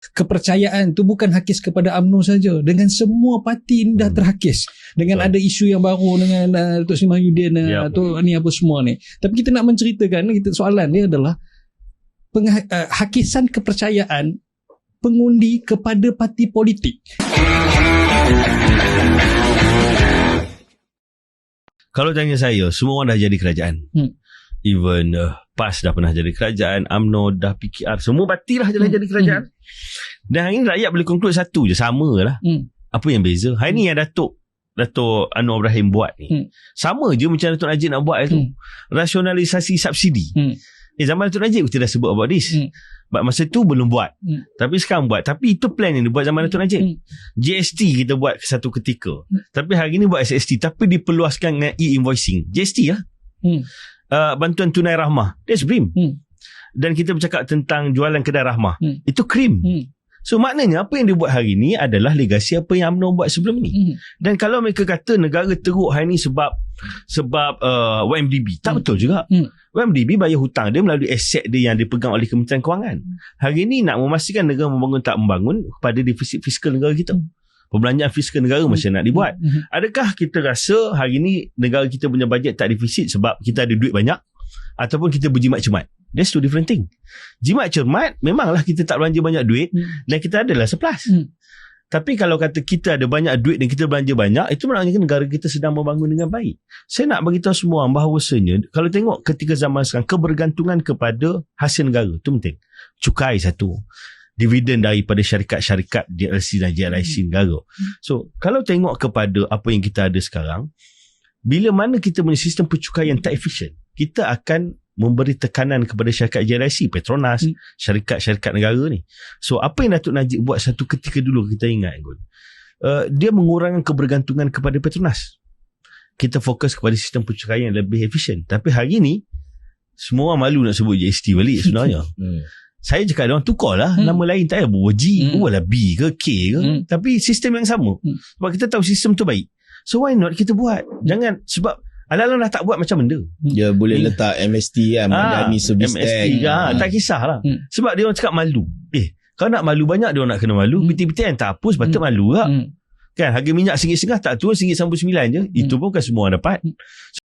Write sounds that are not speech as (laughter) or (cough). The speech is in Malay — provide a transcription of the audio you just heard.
kepercayaan tu bukan hakis kepada UMNO saja dengan semua parti ini dah Hmm. terhakis dengan Betul. ada isu yang baru dengan uh, Datuk Seri Mahyudin uh, Yap. atau ni apa semua ni tapi kita nak menceritakan kita soalan dia adalah pengha- uh, hakisan kepercayaan pengundi kepada parti politik Kalau tanya saya, semua orang dah jadi kerajaan. Hmm. Even uh, PAS dah pernah jadi kerajaan, UMNO dah PKR, semua parti lah dah Hmm. jadi kerajaan. Dan hari ni rakyat boleh conclude satu je, sama lah. Hmm. Apa yang beza? Hari ni yang Datuk Datuk Anwar Ibrahim buat ni. Hmm. Sama je macam Datuk Najib nak buat tu. Hmm. Rasionalisasi subsidi. Hmm. Eh zaman Datuk Najib kita dah sebut about this. Hmm. But masa tu belum buat. Hmm. Tapi sekarang buat. Tapi itu plan yang dibuat zaman Datuk Najib. Hmm. GST kita buat satu ketika. Hmm. Tapi hari ni buat SST. Tapi diperluaskan dengan e-invoicing. GST lah. Hmm. Uh, bantuan tunai rahmah. That's BRIM. Hmm. Dan kita bercakap tentang jualan kedai rahmah. Hmm. Itu krim. Hmm. So maknanya apa yang dia buat hari ni adalah legasi apa yang UMNO buat sebelum ni. Hmm. Dan kalau mereka kata negara teruk hari ni sebab sebab uh, YMDB, tak Hmm. betul juga. Hmm. YMDB bayar hutang dia melalui aset dia yang dipegang oleh Kementerian Kewangan. Hari ni nak memastikan negara membangun tak membangun kepada defisit fiskal negara kita. Hmm. Perbelanjaan fiskal negara macam nak dibuat. Hmm. Adakah kita rasa hari ni negara kita punya bajet tak defisit sebab kita ada duit banyak ataupun kita berjimat cermat? That's two different thing. Jimat cermat memanglah kita tak belanja banyak duit Hmm. dan kita adalah surplus. Hmm. Tapi kalau kata kita ada banyak duit dan kita belanja banyak, itu maknanya negara kita sedang membangun dengan baik. Saya nak bagi tahu semua orang bahawasanya kalau tengok ketika zaman sekarang kebergantungan kepada hasil negara itu penting. Cukai satu. Dividen daripada syarikat-syarikat DLC dan JLIC negara. So, kalau tengok kepada apa yang kita ada sekarang, bila mana kita punya sistem percukaian tak efisien, kita akan memberi tekanan kepada syarikat JLIC, Petronas, Hmm. syarikat-syarikat negara ni. So apa yang Datuk Najib buat satu ketika dulu kita ingat Gun. Uh, dia mengurangkan kebergantungan kepada Petronas. Kita fokus kepada sistem percukaian yang lebih efisien. Tapi hari ni semua orang malu nak sebut GST balik sebenarnya. (laughs) Hmm. Saya cakap dia orang tukar lah Hmm. nama lain tak payah buat G, Hmm. buatlah B ke K ke. Hmm. Tapi sistem yang sama. Hmm. Sebab kita tahu sistem tu baik. So why not kita buat? Jangan sebab Alang-alang dah tak buat macam benda. Dia boleh Hmm. letak MST kan Ah, Madani Service MST Tax ke, ah, Ah. tak kisahlah. Hmm. Sebab dia orang cakap malu. Eh, kalau nak malu banyak dia orang nak kena malu. Hmm. PT-PT yang tak apa sepatut Hmm. malu lah. Hmm. Kan harga minyak RM1.5 tak turun RM1.99 je. Itu pun bukan semua orang dapat.